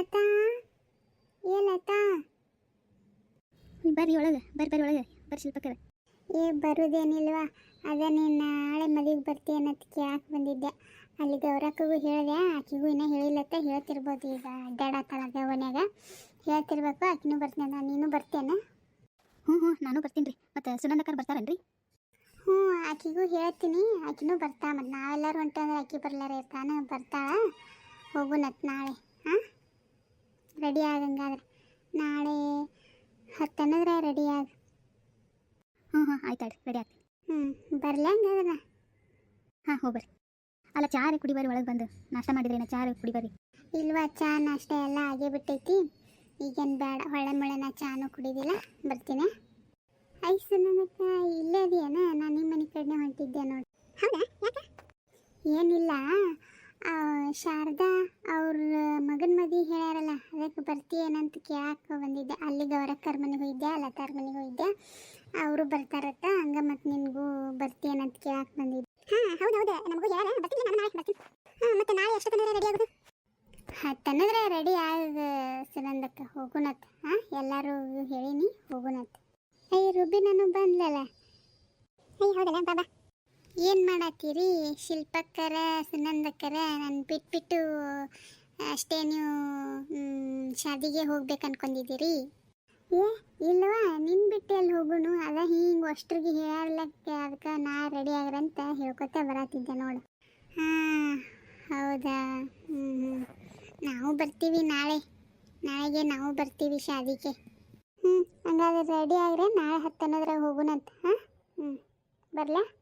ಲತಾ ಏ ಲತಾ ಬರ್ರಿ ಒಳಗೆ ಬರ್ರಿ ಬರ್ರಿ ಒಳಗೆ ಬರ್ರಿ ಶಿಲ್ಪಕ್ಕರ ಏ ಬರುದೇನಿಲ್ವಾ? ಅದ ನೀನು ನಾಳೆ ಮದುವೆಗೆ ಅಂತ ಕೇಳಕ್ಕೆ ಬಂದಿದ್ದೆ. ಅಲ್ಲಿ ಗೌರಕ್ಕಗೂ ಹೇಳಿದೆ ಆಕಿಗೂ ಇನ್ನೂ ಹೇಳಿಲ್ಲತ್ತ ಹೇಳ್ತಿರ್ಬೋದು ಈಗ. ಅಡ್ಡಾಡತ್ತಳ ಗವನ್ಯಾಗ ಹೇಳ್ತಿರ್ಬೇಕು ಆಕಿನೂ ಬರ್ತೀನಿ ನಾನು ಬರ್ತೇನೆ. ಹ್ಞೂ ಹ್ಞೂ ನಾನು ಬರ್ತೀನಿ ರೀ ಮತ್ತು ಸುನಂದಕ್ಕರ್ ಬರ್ತಾರೇನ್ರಿ? ಹ್ಞೂ ಆಕಿಗೂ ಹೇಳ್ತೀನಿ. ಆಕಿನೂ ಬರ್ತಾ ಮತ್ತು ನಾವೆಲ್ಲರೂ ಹೊಂಟಂದ್ರೆ ಆಕಿ ಬರ್ಲಾರ ಇರ್ತಾನೆ ಬರ್ತಾಳ? ಹೋಗುನತ್ ನಾಳೆ. ರೆಡಿ ಆಗಂಗಾದ್ರೆ. ನಾಳೆ ಹತ್ತನದ್ರೆ ರೆಡಿ ಆಗ. ಹ್ಞೂ ಹಾಂ ಆಯ್ತು ಆಯ್ತು ರೆಡಿ ಆಗ್ತೀನಿ. ಹ್ಞೂ ಬರ್ಲಂಗಾದ್ರೆ ಹಾಂ ಹೋಗ್ಬರ್ರಿ ಅಲ್ಲ ಚಾ ರೀ ಕುಡಿ ಬರ್ರಿ ಒಳಗೆ ಬಂದು. ನಾಷ್ಟ ಮಾಡಿದ್ರಿ ನಾ ಚಾ ರೀ ಕುಡಿ ಬರ್ರಿ. ಇಲ್ವಾ ಚಾ ನಾಷ್ಟ ಎಲ್ಲ ಆಗೇ ಬಿಟ್ಟೈತಿ. ಈಗೇನು ಬೇಡ ಹೊಳೆ ಮುಳೆ ನಾ ಚಾನು ಕುಡಿದಿಲ್ಲ. ಬರ್ತೀನಿ. ಐಸು ನನಗೆ ಇಲ್ಲೇ ಇದೆಯೇನ ನಾನು ನಿಮ್ಮ ಮನೆ ಕಡೆ ಹೊಂಟಿದ್ದೆ ನೋಡಿ. ಹೌದಾ? ಯಾಕೆ? ಏನಿಲ್ಲ. ಶಾರದಾ ಅವ್ರ ಮಗನ ಮದುವೆ ಹೇಳ್ಯಾರಲ್ಲ ಅದಕ್ಕೆ ಬರ್ತೀಯೇನಂತ ಕೇಳಕ್ಕೆ ಬಂದಿದ್ದೆ. ಅಲ್ಲಿ ಗೌರಕ್ಕರ ಮನೆಗೆ ಹೋಗಿದ್ದೆ ಲತಾರ ಮನೆಗೆ ಹೋಗಿದ್ದೆ ಅವರು ಬರ್ತಾರತ್ತ ಹಂಗ ಮತ್ತು ನಿನಗೂ ಬರ್ತೀಯೇನಂತ ಕೇಳಕ್ಕೆ ಬಂದಿದ್ದೆ. ಹಾಂ ಹೌದು ಹೌದು. ನಮಗೂ ಹೇಳ ಬರ್ತೀನಿ ನಾನು ನಾಳೆ ಬರ್ತೀನಿ. ಹಾಂ ಮತ್ತು ನಾಳೆ ಎಷ್ಟೊತ್ತಂದ್ರೆ ರೆಡಿ ಆಗೋದು? ರೆಡಿ ಆಗ ಸುನಂದಕ್ಕ ಹೋಗುನತ್. ಹಾಂ ಎಲ್ಲರೂ ಹೇಳೀನಿ ಹೋಗುನತ್. ಅಯ್ಯ ರುಬಿ ನಾನು ಬಂದ್ಲಲ್ಲ? ಅಯ್ಯ ಹೌದಲ್ಲ ಬಾಬಾ ಏನು ಮಾಡತ್ತೀರಿ? ಶಿಲ್ಪಕ್ಕರ, ಸುನಂದಕ್ಕರ ನಾನು ಬಿಟ್ಬಿಟ್ಟು ಅಷ್ಟೇ ನೀವು ಶಾದಿಗೆ ಹೋಗ್ಬೇಕು ಅನ್ಕೊಂಡಿದ್ದೀರಿ? ಏ, ಇಲ್ವಾ? ನಿನ್ ಬಿಟ್ಟು ಎಲ್ಲಿ ಹೋಗುನು ಅದ ಹಿಂಗೆ ಅಷ್ಟ್ರಿಗೆ ಹೇಳಕ್ಕೆ ಅದಕ್ಕೆ ನಾ ರೆಡಿ ಆಗ್ರಂತ ಹೇಳ್ಕೊತ ಬರತ್ತಿದ್ದೆ ನೋಡು. ಹಾಂ, ಹೌದಾ? ಹ್ಞೂ ಹ್ಞೂ ನಾವು ಬರ್ತೀವಿ ನಾಳೆ. ನಾಳೆಗೆ ನಾವು ಬರ್ತೀವಿ ಶಾದಿಗೆ. ಹ್ಞೂ ಹಂಗಾದ್ರೆ ರೆಡಿ ಆಗ್ರೆ ನಾಳೆ ಹತ್ತನದ್ರಾಗ ಹೋಗುನಂತ ಹಾಂ? ಹ್ಞೂ ಬರಲಾ?